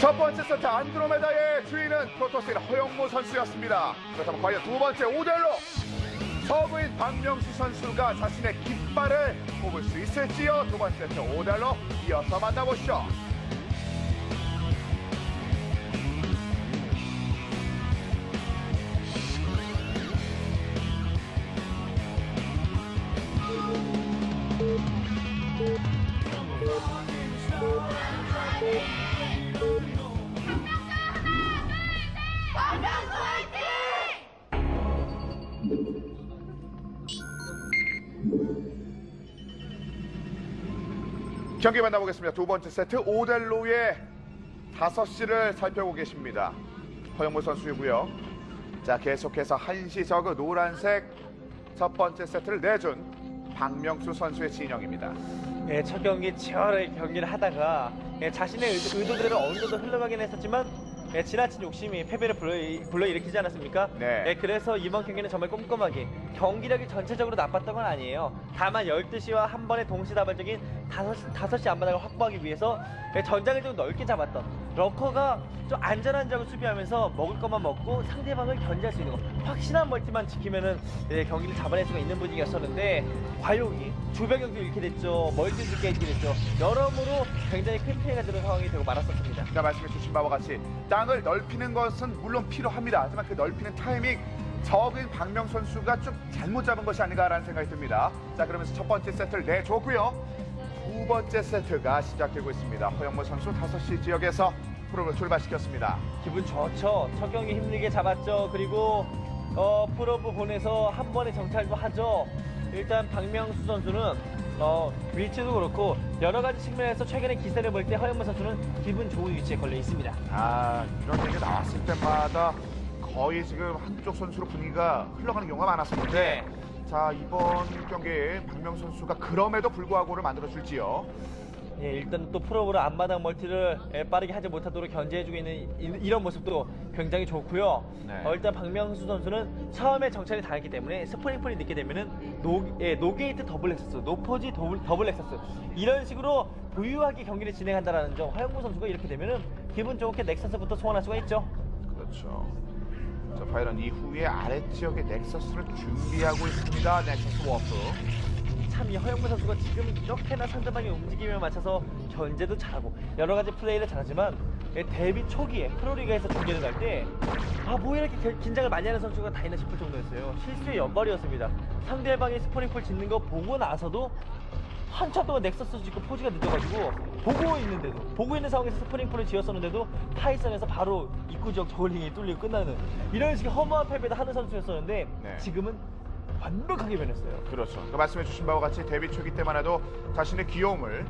첫 번째 세트 안드로메다의 주인은 프로토스의 허영무 선수였습니다. 그렇다면 과연 두 번째 오델로 서브인 박명수 선수가 자신의 깃발을 뽑을 수 있을지요? 두 번째 세트 오델로 이어서 만나보시죠. 경기 만나보겠습니다. 두 번째 세트 오델로의 5시를 살펴보고 계십니다. 허영무 선수이고요. 자 계속해서 한시 저그 노란색 첫 번째 세트를 내준 박명수 선수의 진영입니다. 예, 첫 경기 치열하게 경기를 하다가 예, 자신의 의도, 의도대로 어느 정도 흘러가긴 했었지만 예, 지나친 욕심이 패배를 불러, 불러 일으키지 않았습니까? 네. 예, 그래서 이번 경기는 정말 꼼꼼하게 경기력이 전체적으로 나빴던 건 아니에요. 다만 12시와 한 번에 동시다발적인 5시, 5시 앞바닥을 확보하기 위해서 예, 전장을 좀 넓게 잡았던 러커가 좀 안전한 점을 수비하면서 먹을 것만 먹고 상대방을 견제할 수 있는 거 확실한 멀티만 지키면은 예, 경기를 잡아낼 수가 있는 분위기였었는데 과욕이 주변경도 잃게 됐죠 멀티도 깨지게 됐죠 여러모로 굉장히 큰 피해가 되는 상황이 되고 말았었습니다 자 말씀해 주신 바와 같이 땅을 넓히는 것은 물론 필요합니다. 하지만 그 넓히는 타이밍 적은 박명 선수가 좀 잘못 잡은 것이 아닌가라는 생각이 듭니다. 자 그러면서 첫 번째 세트를 내줬고요. 두 번째 세트가 시작되고 있습니다. 허영무 선수 5시 지역에서 프로를 출발시켰습니다. 기분 좋죠. 첫 경기 힘들게 잡았죠. 그리고 어, 프로브 보내서 한 번에 정찰도 하죠. 일단 박명수 선수는 어, 위치도 그렇고 여러 가지 측면에서 최근에 기세를 볼 때 허영무 선수는 기분 좋은 위치에 걸려 있습니다. 아 이런 얘기 나왔을 때마다 거의 지금 한쪽 선수로 분위기가 흘러가는 경우가 많았었는데 자 이번 경기에 박명 선수가 그럼에도 불구하고를 만들어줄지요. 예, 일단 또 프로브로 앞마당 멀티를 예, 빠르게 하지 못하도록 견제해주고 있는 이- 이런 모습도 굉장히 좋고요. 네. 어, 일단 박명수 선수는 처음에 정찰이 당했기 때문에 스프링풀이 늦게 되면은 노, 예, 노게이트 더블 렉서스, 노포지 더블, 더블 렉서스 이런 식으로 부유하게 경기를 진행한다라는 점 허영무 선수가 이렇게 되면은 기분 좋게 넥서스부터 소환할 수가 있죠. 그렇죠. 자 파이런 이후에 아래 지역에 넥서스를 준비하고 있습니다. 넥서스 워프. 참 이 허영무 선수가 지금 이렇게나 상대방의 움직임에 맞춰서 견제도 잘하고 여러 가지 플레이를 잘하지만 예, 데뷔 초기에 프로리그에서 중계를 갈 때 아뭐 이렇게 겨- 긴장을 많이 하는 선수가 다 있나 싶을 정도였어요 실수의 연발이었습니다 상대방이 스포닝풀 짓는 거 보고 나서도 한참 동안 넥서스 짓고 포즈가 늦어가지고 보고 있는데도 보고 있는 상황에서 스프링풀을 지었었는데도 파이썬에서 바로 입구 지역 저글링이 뚫리고 끝나는 이런 식의 허무한 패배를 하는 선수였었는데 네. 지금은 완벽하게 변했어요 그렇죠. 그 말씀해 주신 바와 같이 데뷔 초기 때만 해도 자신의 귀여움을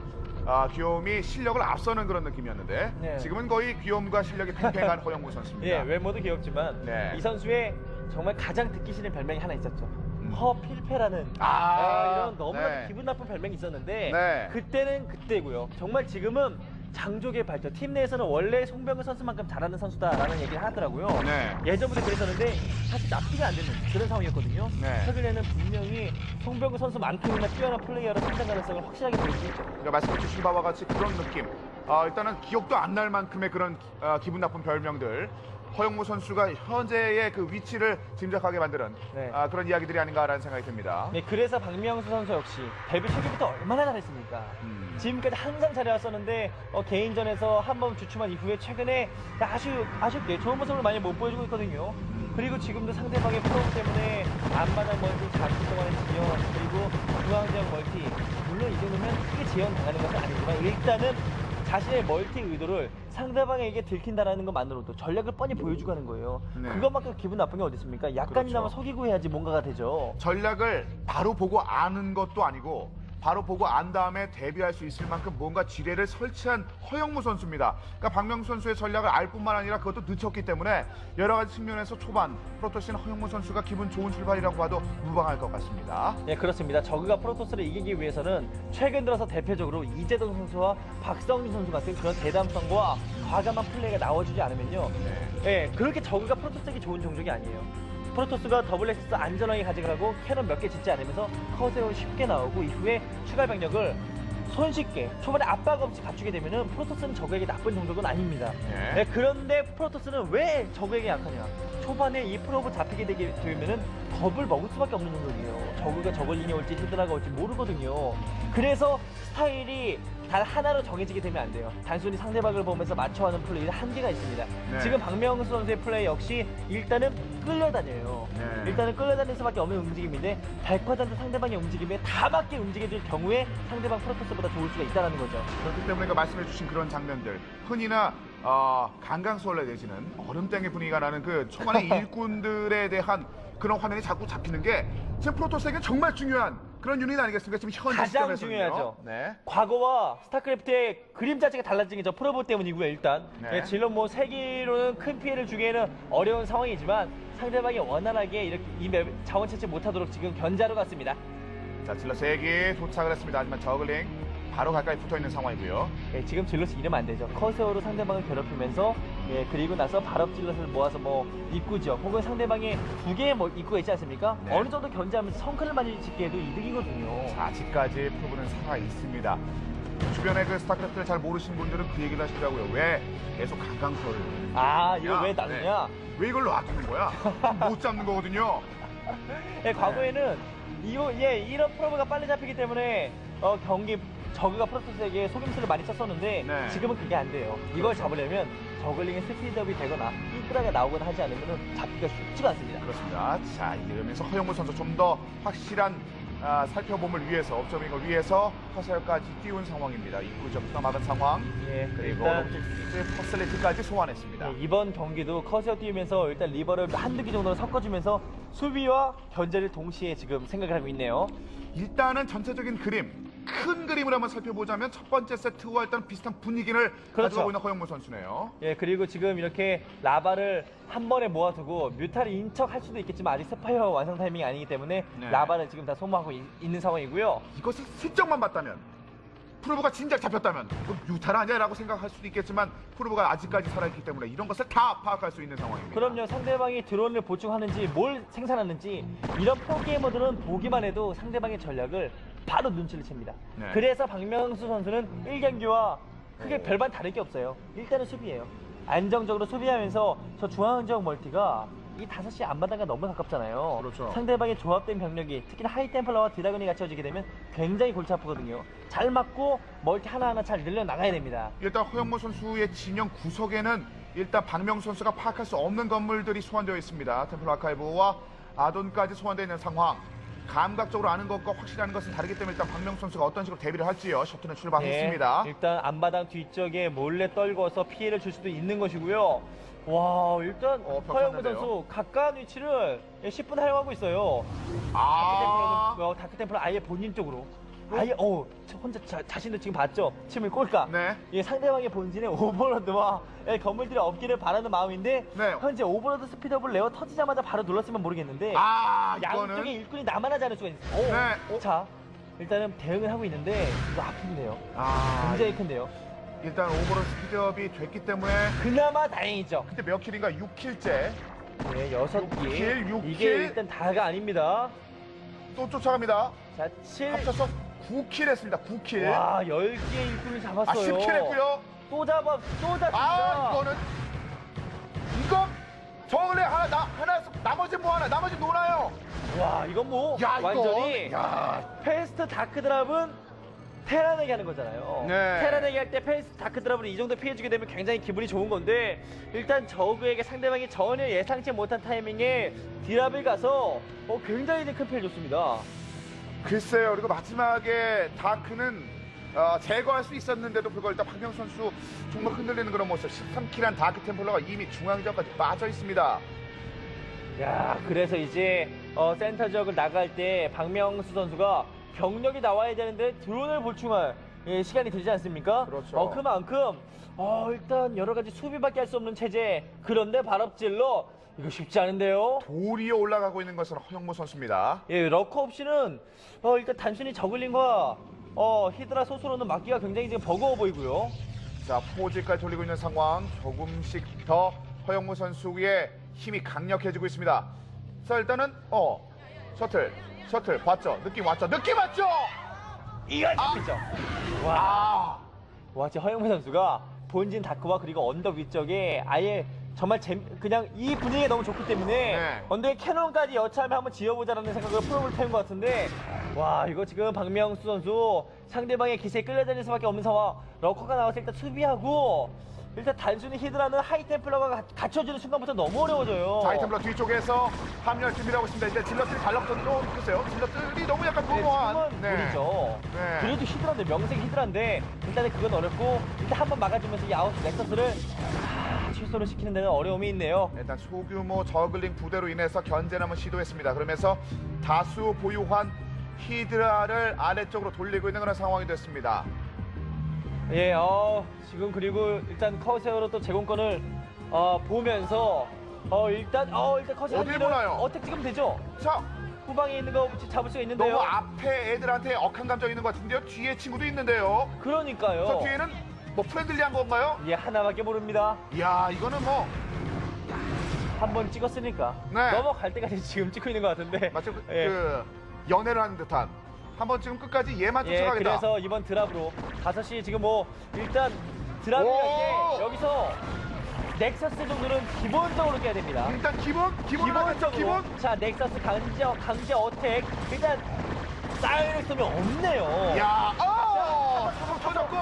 아, 귀여움이 실력을 앞서는 그런 느낌이었는데 네. 지금은 거의 귀여움과 실력이 팽팽한 허영무 선수입니다. 예, 외모도 귀엽지만 네. 이 선수의 정말 가장 듣기 싫은 별명이 하나 있었죠. 허필패라는 음. 아, 이런 너무나 네. 기분 나쁜 별명이 있었는데 네. 그때는 그때고요. 정말 지금은 장족의 발전. 팀 내에서는 원래 송병구 선수만큼 잘하는 선수다라는 얘기를 하더라고요. 네. 예전부터 그랬었는데 사실 납득이 안 되는 그런 상황이었거든요. 네. 최근에는 분명히 송병구 선수만큼이나 뛰어난 플레이어로 성장 가능성을 확실하게 보여주고 있죠. 그러니까 말씀해 주신 바와 같이 그런 느낌. 아, 일단은 기억도 안 날 만큼의 그런 아, 기분 나쁜 별명들. 허영무 선수가 현재의 그 위치를 짐작하게 만드는 네. 아, 그런 이야기들이 아닌가라는 생각이 듭니다. 네, 그래서 박명수 선수 역시 데뷔 초기부터 얼마나 잘했습니까? 음. 지금까지 항상 잘해왔었는데 어, 개인전에서 한 번 주춤한 이후에 최근에 아주 아쉽게 좋은 모습을 많이 못 보여주고 있거든요. 그리고 지금도 상대방의 프로브 때문에 앞마당 멀티 잠시 동안의 지연 그리고 중앙지역 멀티 물론 이 정도면 크게 지연 당하는 것은 아니지만 일단은 자신의 멀티 의도를 상대방에게 들킨다라는 것만으로도 전략을 뻔히 보여주고 하는 거예요. 네. 그것만큼 기분 나쁜 게 어디 있습니까? 약간이나마 그렇죠. 속이고 해야지 뭔가가 되죠. 전략을 바로 보고 아는 것도 아니고 바로 보고 안 다음에 대비할 수 있을 만큼 뭔가 지뢰를 설치한 허영무 선수입니다. 그러니까 박명수 선수의 전략을 알 뿐만 아니라 그것도 늦췄기 때문에 여러 가지 측면에서 초반 프로토스는 허영무 선수가 기분 좋은 출발이라고 봐도 무방할 것 같습니다. 네 그렇습니다. 저그가 프로토스를 이기기 위해서는 최근 들어서 대표적으로 이재동 선수와 박성준 선수 같은 그런 대담성과 과감한 플레이가 나와주지 않으면요. 네. 네, 그렇게 저그가 프로토스에게 좋은 종족이 아니에요. 프로토스가 더블 엑스 안전하게 가져가고 캐논 몇 개 짓지 않으면서 커세어 쉽게 나오고 이후에 추가 병력을 손쉽게 초반에 압박 없이 갖추게 되면은 프로토스는 적에게 나쁜 정도는 아닙니다. 네. 네, 그런데 프로토스는 왜 적에게 약하냐? 초반에 이 프로브 잡히게 되게 되면은 겁을 먹을 수밖에 없는 정도이에요. 저그가 저글링이 올지 히드라가 올지 모르거든요. 그래서 스타일이 단 하나로 정해지게 되면 안 돼요. 단순히 상대방을 보면서 맞춰하는 플레이는 한계가 있습니다. 네. 지금 박명수 선수의 플레이 역시 일단은 끌려다녀요. 네. 일단은 끌려다닐 수밖에 없는 움직임인데 100% 상대방의 움직임에 다 맞게 움직여줄 경우에 상대방 프로토스보다 좋을 수가 있다는 거죠. 그렇기 때문에 그 말씀해주신 그런 장면들 흔히나 어, 강강수월래 내지는 얼음땡의 분위기가 나는 그 초반의 일꾼들에 대한 그런 화면이 자꾸 잡히는 게 지금 프로토스에게 정말 중요한 그런 유닛 아니겠습니까? 지금 현재 가장 시점에서는요. 중요하죠. 네. 과거와 스타크래프트의 그림 자체가 달라진 게저 프로보 때문이고요. 일단 네. 네, 질럿 뭐 세기로는 큰 피해를 주기에는 어려운 상황이지만 상대방이 원활하게 이렇게 이 맵 자원 채취 못하도록 지금 견제하러 갔습니다. 자, 질러 3개 도착을 했습니다. 하지만 저글링 바로 가까이 붙어 있는 상황이고요. 예, 지금 질럿이 이러면 안 되죠. 커세어로 상대방을 괴롭히면서 예, 그리고 나서 발업 질럿을 모아서 뭐 입구죠. 혹은 상대방의 두 개의 뭐 입구가 있지 않습니까? 네. 어느 정도 견제하면서 성큰을 많이 짓기에도 이득이거든요. 자, 아직까지 프로브는 살아 있습니다. 주변에 그 스타크래프트를 잘 모르시는 분들은 그 얘기를 하시더라고요. 왜 계속 강강수를 아, 이거 야, 왜 나누냐? 네. 왜 이걸 놔두는 거야? 못 잡는 거거든요. 예, 과거에는 이거 예 이런 프로브가 빨리 잡히기 때문에 어, 경기 저그가 프로토스에게 속임수를 많이 썼었는데 네. 지금은 그게 안 돼요. 이걸 잡으려면 저글링의 스피드업이 되거나 삐뚤하게 나오거나 하지 않으면 잡기가 쉽지가 않습니다. 그렇습니다. 자, 이러면서 허영무 선수 좀 더 확실한 아, 살펴봄을 위해서 업점잉을 위해서 커서까지 띄운 상황입니다. 입구점부터 막은 상황. 예, 그리고 일단 로보틱스 퍼슬리티까지 소환했습니다. 예, 이번 경기도 커세어 띄우면서 일단 리버를 한두 개 정도는 섞어주면서 수비와 견제를 동시에 지금 생각을 하고 있네요. 일단은 전체적인 그림, 큰 그림을 한번 살펴보자면 첫 번째 세트와 일단 비슷한 분위기를 그렇죠. 가져가고 있는 허영무 선수네요. 예, 그리고 지금 이렇게 라바를 한 번에 모아두고 뮤탈을 인척할 수도 있겠지만 아직 스파이어 완성 타이밍이 아니기 때문에 네. 라바를 지금 다 소모하고 있, 는 상황이고요. 이것을 슬쩍만 봤다면 프로브가 진작 잡혔다면 뭐 유탈 아니야라고 생각할 수도 있겠지만 프로브가 아직까지 살아있기 때문에 이런 것을 다 파악할 수 있는 상황입니다. 그럼요, 상대방이 드론을 보충하는지 뭘 생산하는지 이런 프로게이머들은 보기만 해도 상대방의 전략을 바로 눈치를 챕니다. 네. 그래서 박명수 선수는 1경기와 크게 오. 별반 다를 게 없어요. 일단은 수비예요. 안정적으로 수비하면서 저 중앙적 멀티가 이 5시 앞마당과 너무 가깝잖아요. 그렇죠. 상대방의 조합된 병력이 특히나 하이템플러와 드라군이 갖춰지게 되면 굉장히 골치 아프거든요. 잘 맞고 멀티 하나하나 잘 늘려나가야 됩니다. 일단 허영무 선수의 진영 구석에는 일단 박명 선수가 파악할 수 없는 건물들이 소환되어 있습니다. 템플 아카이브와 아돈까지 소환되어 있는 상황. 감각적으로 아는 것과 아는 것은 다르기 때문에 일단 박명 선수가 어떤 식으로 대비를 할지요. 셔틀은 출발했습니다. 네, 일단 앞마당 뒤쪽에 몰래 떨궈서 피해를 줄 수도 있는 것이고요. 와, 일단 어, 허영무 탔는데요. 선수 가까운 위치를 10분 활용하고 있어요. 아, 어, 다크템플러 아예 본인 쪽으로. 아예, 어, 저 혼자 자, 자신도 지금 봤죠? 침을 꼴까? 네. 이 상대방의 본진에 오버로드와 예, 건물들이 없기를 바라는 마음인데 네. 현재 오버로드 스피드업을 레어 터지자마자 바로 눌렀으면 모르겠는데 아, 양쪽에 일꾼이 남아나지 않을 수가 있어요. 오, 네. 어? 자, 일단은 대응을 하고 있는데 이거 아픈데요. 아, 굉장히 큰데요. 일단 오버로 스피드업이 됐기 때문에 그나마 다행이죠. 그때 몇 킬인가 6킬째 네, 여섯 육 개. 킬, 육 이게 킬. 일단 다가 아닙니다. 또 쫓아갑니다. 자, 7. 합쳐서 9킬 했습니다. 9킬. 와, 10개의 일꾼을 아, 잡았어요. 10킬 했고요. 또 잡아, 또 잡습니다. 아, 이거는 이거 저글에 하나 나 하나 나머지 뭐 하나 나머지 놀아요. 와, 이건 뭐 야, 이거 완전히 야. 페스트 다크 드랍은 테란에게 하는 거잖아요. 네. 테란에게 할 때 페스트 다크 드랍을 이 정도 피해주게 되면 굉장히 기분이 좋은 건데 일단 저그에게 상대방이 전혀 예상치 못한 타이밍에 디랍을 가서 어, 굉장히 큰 피해를 줬습니다. 글쎄요. 그리고 마지막에 다크는 어, 제거할 수 있었는데도 그걸 일단 박명 선수 정말 흔들리는 그런 모습. 13킬한 다크 템플러가 이미 중앙지역까지 빠져 있습니다. 야, 그래서 이제 어, 센터 지역을 나갈 때 박명수 선수가 병력이 나와야 되는데 드론을 보충할 예, 시간이 들지 않습니까? 그렇죠. 어, 그만큼 어, 일단 여러 가지 수비밖에 할 수 없는 체제. 그런데 발업질러 이거 쉽지 않은데요. 돌 위에 올라가고 있는 것은 허영모 선수입니다. 예, 러커 없이는 어, 일단 단순히 저글링과 어, 히드라 소수로는 막기가 굉장히 지금 버거워 보이고요. 자, 포지까지 돌리고 있는 상황. 조금씩 더 허영무 선수의 힘이 강력해지고 있습니다. 자, 일단은 어 셔틀, 셔틀 봤죠? 느낌 왔죠? 느낌 왔죠? 이거 잡히죠. 와, 아, 와, 지금 허영무 선수가 본진 다크와 그리고 언덕 위쪽에 아예 정말 재 그냥 이 분위기가 너무 좋기 때문에 네. 언덕에 캐논까지 여차하면 한번 지어보자라는 생각으로 프로를 태운 것 같은데 와 이거 지금 박명수 선수 상대방의 기세에 끌려다닐 수밖에 없는 상황 러커가 나와서 일단 수비하고 일단 단순히 히드라는 하이템플러가 가- 갖춰지는 순간부터 너무 어려워져요 자, 아이템블러 뒤쪽에서 합류할 준비를 하고 있습니다. 이제 질럿들이 달라붙어도 좀 글쎄요. 질럿들이 너무 약간 네, 무모한. 지금은 무리죠. 네. 그래도 히드라인데 명색 히드라인데 일단은 그건 어렵고 일단 한번 막아주면서 이 아웃 넥서스를 아, 취소를 시키는 데는 어려움이 있네요. 일단 소규모 저글링 부대로 인해서 견제를 한번 시도했습니다. 그러면서 다수 보유한 히드라를 아래쪽으로 돌리고 있는 그런 상황이 됐습니다. 예, 어, 지금 그리고 일단 커세어로 또 제공권을 어, 보면서 어 일단 어 일단 커세어 어딜 보나요? 어택 찍으면 되죠. 자, 후방에 있는 거 잡을 수가 있는데요. 너무 앞에 애들한테 억한 감정 있는 것 같은데요. 뒤에 친구도 있는데요. 그러니까요. 저 뒤에는 뭐 프렌들리한 건가요? 예, 하나밖에 모릅니다. 이야, 이거는 뭐 한 번 찍었으니까 네. 넘어갈 때까지 지금 찍고 있는 것 같은데. 마치 그, 예. 그 연애를 하는 듯한 한 번 지금 끝까지 얘만 예, 쫓아가겠다. 그래서 이번 드랍으로 5시 지금 뭐 일단 드랍이 오! 게 여기서 넥서스 정도는 기본적으로 깨야 됩니다. 일단 기본 기본 기본적으로 기본. 자 넥서스 강제 강제 어택 일단 사이렉스면 없네요. 야, 어, 터졌고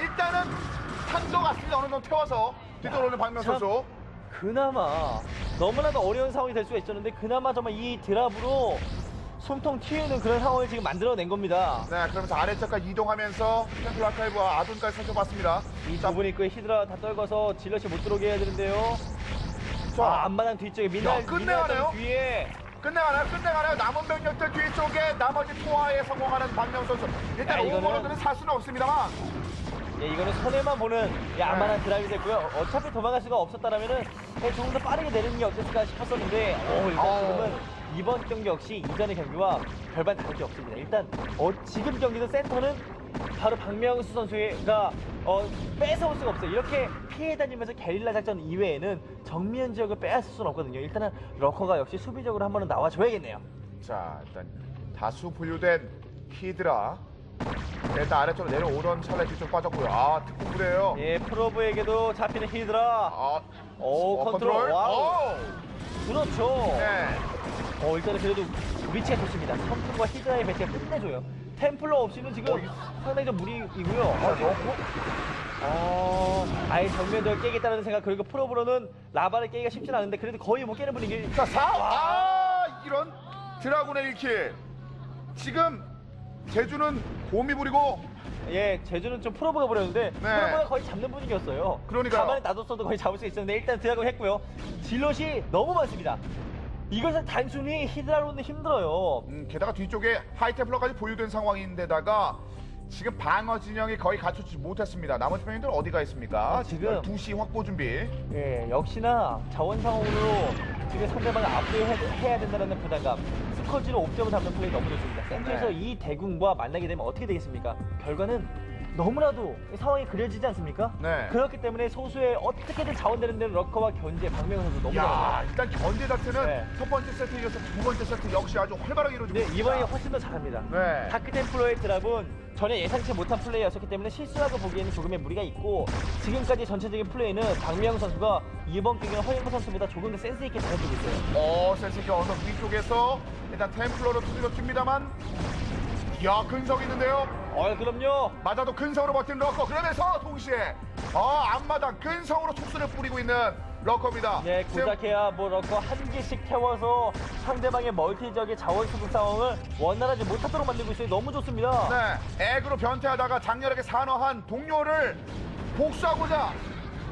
일단은 탄도 갔습니다. 어느 정도 태워서 뒤돌아오는 박명 참. 선수. 그나마 너무나도 어려운 상황이 될 수가 있었는데 그나마 정말 이 드랍으로 숨통 튀는 그런 상황을 지금 만들어낸 겁니다. 네, 그러면서 아래쪽까지 이동하면서 템플 아카이브와 아둔까지 살펴봤습니다. 이 자, 좁은 입구에 히드라 다 떨궈서 질럿이 못 들어오게 해야 되는데요. 자, 아, 앞마당 뒤쪽에 야, 끝내가네요. 민날 뒤에 끝내가나요? 끝내가나요? 남은 병력들 뒤쪽에 나머지 포화에 성공하는 박명 선수. 일단 야, 이거는- 오버로드는 살 수는 없습니다만. 예, 이거는 손해만 보는 예, 안만한 드라이브 됐고요. 어차피 도망갈 수가 없었다라면은 예, 조금 더 빠르게 내리는 게 어땠을까 싶었었는데, 어, 일단 어. 지금은 이번 경기 역시 이전의 경기와 별반 다를 게 없습니다. 일단 어, 지금 경기도 센터는 바로 박명수 선수가 어, 뺏어올 수가 없어요. 이렇게 피해 다니면서 게릴라 작전 이외에는 정면 지역을 빼앗을 수는 없거든요. 일단은 러커가 역시 수비적으로 한 번은 나와줘야겠네요. 자, 일단 다수 분류된 히드라. 네, 일단 아래쪽으로 내려오던 찰나에 뒤쪽 빠졌고요. 아, 특공 부대예요. 예, 프로브에게도 잡히는 히드라. 아, 오, 어, 컨트롤. 와우. 오. 그렇죠. 네. 어 일단은 그래도 위치가 좋습니다. 템플과 히드라의 배치가 끝내줘요. 템플러 없이는 지금 어, 상당히 좀 무리이고요. 아, 넣고. 어, 아예 정면을 깨겠다는 생각 그리고 프로브로는 라바를 깨기가 쉽진 않은데 그래도 거의 못 깨는 분위기. 자, 4. 아, 이런 드라군의 1킬. 지금 제주는 곰이 부리고 예, 제주는 좀 프로브가 버렸는데 프로브가 거의 잡는 분위기였어요. 그러니까요. 가만히 놔뒀어도 거의 잡을 수 있었는데 일단 드라곤 했고요. 질럿이 너무 많습니다. 이것은 단순히 히드라로는 힘들어요. 음, 게다가 뒤쪽에 하이템플러까지 보유된 상황인데다가 지금 방어 진영이 거의 갖추지 못했습니다. 나머지 병인들 어디가 있습니까? 아, 지금- 2시 확보 준비. 예, 역시나 자원 상황으로 지금 상대방을 압도해야 된다는 부담감. 스커지로 옵점을 잡는 플레이 너무 좋습니다. 센터에서 네. 이 대군과 만나게 되면 어떻게 되겠습니까? 결과는 너무나도 이 상황이 그려지지 않습니까? 네. 그렇기 때문에 소수의 어떻게든 자원되는 데는 러커와 견제, 박명호 선수 너무 야, 잘합니다. 일단 견제 자체는 네. 첫 번째 세트에 이어서 두 번째 세트 역시 아주 활발하게 이루어지고 근데 있습니다. 이번에 훨씬 더 잘합니다. 네. 다크템플러의 드랍은 전혀 예상치 못한 플레이였었기 때문에 실수라고 보기에는 조금의 무리가 있고 지금까지 전체적인 플레이는 박명호 선수가 이번 경기는 허영무 선수보다 조금 더 센스 있게 잘해주고 있어요. 어, 센스기 언덕 위쪽에서 일단 템플러로 두드려 줍니다만 야, 근성 있는데요. 어, 그럼요. 맞아도 근성으로 버틴 러커. 그러면서 동시에 어, 앞마당 근성으로 촉수를 뿌리고 있는 러커입니다. 네, 고작해야 뭐 러커 한 개씩 태워서 상대방의 멀티적의 자원 수급 상황을 원활하지 못하도록 만들고 있어요. 너무 좋습니다. 네, 액으로 변태하다가 장렬하게 산화한 동료를 복수하고자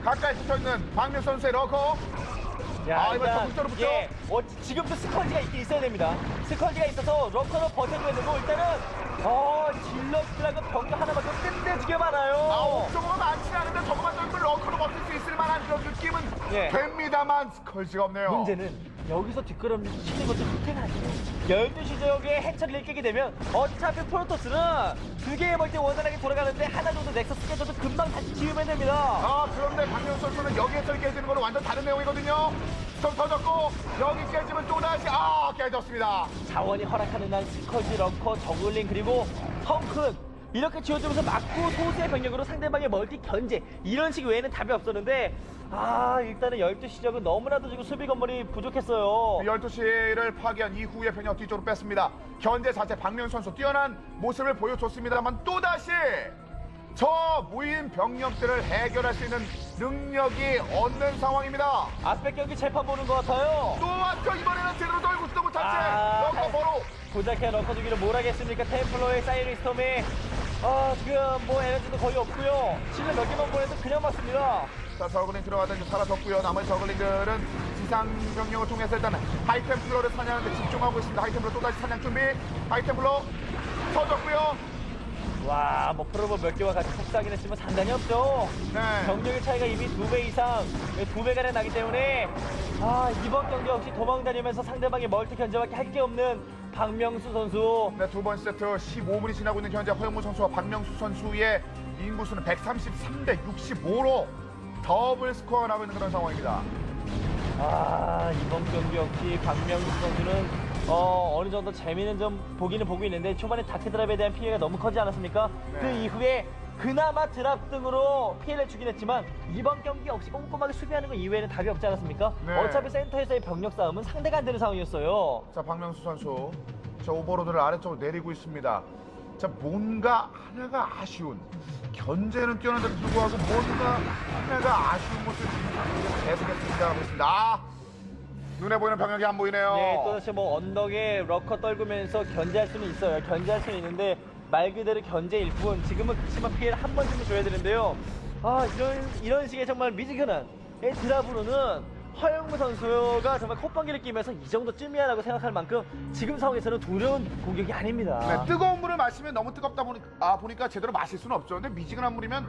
가까이 붙어 있는 박명 선수의 러커. 아, 이번 적극적으로 붙죠? 예, 어, 지금도 스컬지가 있긴 있어야 됩니다. 스컬지가 있어서 러커로 버텨줘야 되고 일단은 어, 질럿들하고 병력 하나밖에 끝내주게 많아요. 아, 옥저버가 많지 않은데 저거만 떨면 러커로 버틸 수 있을 만한 그런 느낌은 예. 됩니다만 스컬지가 없네요. 문제는 여기서 뒷걸음 치는 것도 아니에요. 12시 지역에 해처리를 깨게 되면 어차피 프로토스는 두 개의 멀티 원활하게 돌아가는데 하나 정도 넥서스 깨져도 금방 다시 지우면 됩니다. 아, 그런데 여기에서 깨지는 거는 완전 다른 내용이거든요. 좀 터졌고 여기 깨지면 또 다시 아 깨졌습니다. 자원이 허락하는 한 스커지, 럭커, 저글링 그리고 펑크 이렇게 지어주면서 막고 소수의 병력으로 상대방의 멀티 견제 이런 식 외에는 답이 없었는데 아 일단은 12시 적은 너무나도 지금 수비 건물이 부족했어요 12시를 파괴한 이후에 병력 뒤쪽으로 뺐습니다. 현재 자체 박명 선수 뛰어난 모습을 보여줬습니다만 또다시 저 모인 병력들을 해결할 수 있는 능력이 없는 상황입니다. 앞에 경기 재판 보는 것 같아요. 또 왔죠? 이번에는 제대로 떨고 도 못한 채 아. 런커 버로 고작해 럭커주기를 뭘 하겠습니까? 템플러의 사이리 스톰이. 아 지금 뭐 에너지도 거의 없고요. 실내 몇 개만 보내도 그냥 맞습니다. 자 저글링 들어가던 지 사라졌고요. 나머지 저글링들은 지상 병력을 통해서 일단 하이템플러를 사냥하는데 집중하고 있습니다. 하이템플러 또다시 사냥 준비. 하이템플러 터졌고요 와, 뭐 프로볼 몇 개와 같이 폭사하긴 했지만 상관이 없죠. 네. 경력의 차이가 이미 두 배 이상, 두 배가량 나기 때문에 아 이번 경기 역시 도망다니면서 상대방의 멀티 견제밖에 할 게 없는 박명수 선수. 네, 두 번째 세트 15분이 지나고 있는 현재 허영무 선수와 박명수 선수의 인구수는 133 대 65로 더블 스코어 나고 있는 그런 상황입니다. 아 이번 경기 역시 박명수 선수는 어 어느 정도 재미는 좀 보기는 보고 있는데 초반에 다크 드랍에 대한 피해가 너무 커지 않았습니까? 네. 그 이후에 그나마 드랍 등으로 피해를 주긴 했지만 이번 경기 역시 꼼꼼하게 수비하는 것 이외에는 답이 없지 않았습니까? 네. 어차피 센터에서의 병력 싸움은 상대가 안 되는 상황이었어요. 자, 박명수 선수. 자, 오버로드를 아래쪽으로 내리고 있습니다. 자, 뭔가 하나가 아쉬운. 견제는 뛰어난데도 불구하고 뭔가 하나가 아쉬운 모습을 계속해서 등장하고 있습니다. 아, 눈에 보이는 병력이 안 보이네요. 네, 또다시 뭐 언덕에 러커 떨구면서 견제할 수는 있어요. 견제할 수는 있는데 말 그대로 견제일 뿐 지금은 그치만 피해를 한 번쯤은 줘야 되는데요. 아 이런 이런 식의 정말 미지근한 이 드랍으로는 허영무 선수가 정말 콧방귀를 끼면서 이 정도쯤이야라고 생각할 만큼 지금 상황에서는 두려운 공격이 아닙니다. 네, 뜨거운 물을 마시면 너무 뜨겁다 보니까, 아, 보니까 제대로 마실 수는 없죠. 근데 미지근한 물이면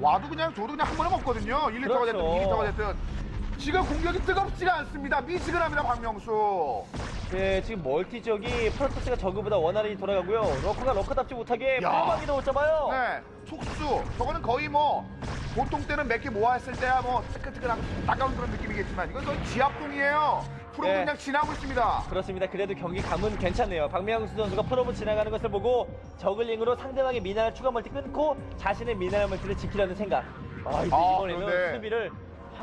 와도 그냥 줘도 그냥 한 번에 먹거든요. 1리터가 그렇죠. 됐든 2리터가 됐든. 지금 공격이 뜨겁지가 않습니다. 미지근합니다, 박명수. 네, 지금 멀티 지역이 프로토스가 저그보다 원활히 돌아가고요. 러커가 러커답지 못하게 야. 빡빡이도 못 잡아요. 네, 촉수. 저거는 거의 뭐 보통 때는 몇 개 모았을 때야 뭐 뜨끈뜨끈하고 따가운 그런 느낌이겠지만 이건 거의 지압동이에요. 프로 네. 그냥 지나고 있습니다. 그렇습니다. 그래도 경기 감은 괜찮네요. 박명수 선수가 프로브 지나가는 것을 보고 저글링으로 상대방의 미나를 추가 멀티 끊고 자신의 미나를 멀티를 지키려는 생각. 아, 이제 아, 이번에는 그런데- 수비를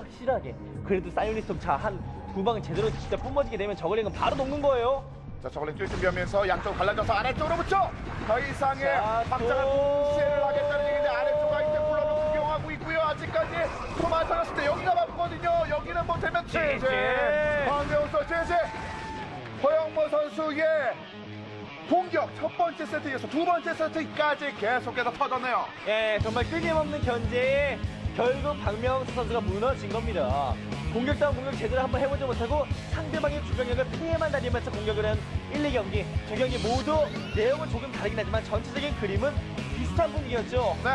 확실하게. 그래도 사이오니스톰 차한 두 방 제대로 진짜 뿜어지게 되면 저글링은 바로 녹는 거예요. 자, 저걸링 뛸 준비하면서 양쪽 갈라져서 아래쪽으로 붙여. 더 이상의 자, 확장을 또. 공시를 하겠다는 얘기인데 아래쪽 아이템 불러도 구경하고 있고요. 아직까지 토마 터졌을 때 여기가 맞거든요. 여기는 못하면 제재. 제재. 황대호 선수 제재. 허영모 선수의 공격 첫 번째 세트에서 두 번째 세트까지 계속해서 터졌네요. 예, 정말 끊임없는 견제에 결국 박명수 선수가 무너진 겁니다. 공격다운 공격 제대로 한번 해보지 못하고 상대방의 주병력을 피해만 다니면서 공격을 한 1, 2경기, 두 경기 모두 내용은 조금 다르긴 하지만 전체적인 그림은 비슷한 분위기였죠. 네,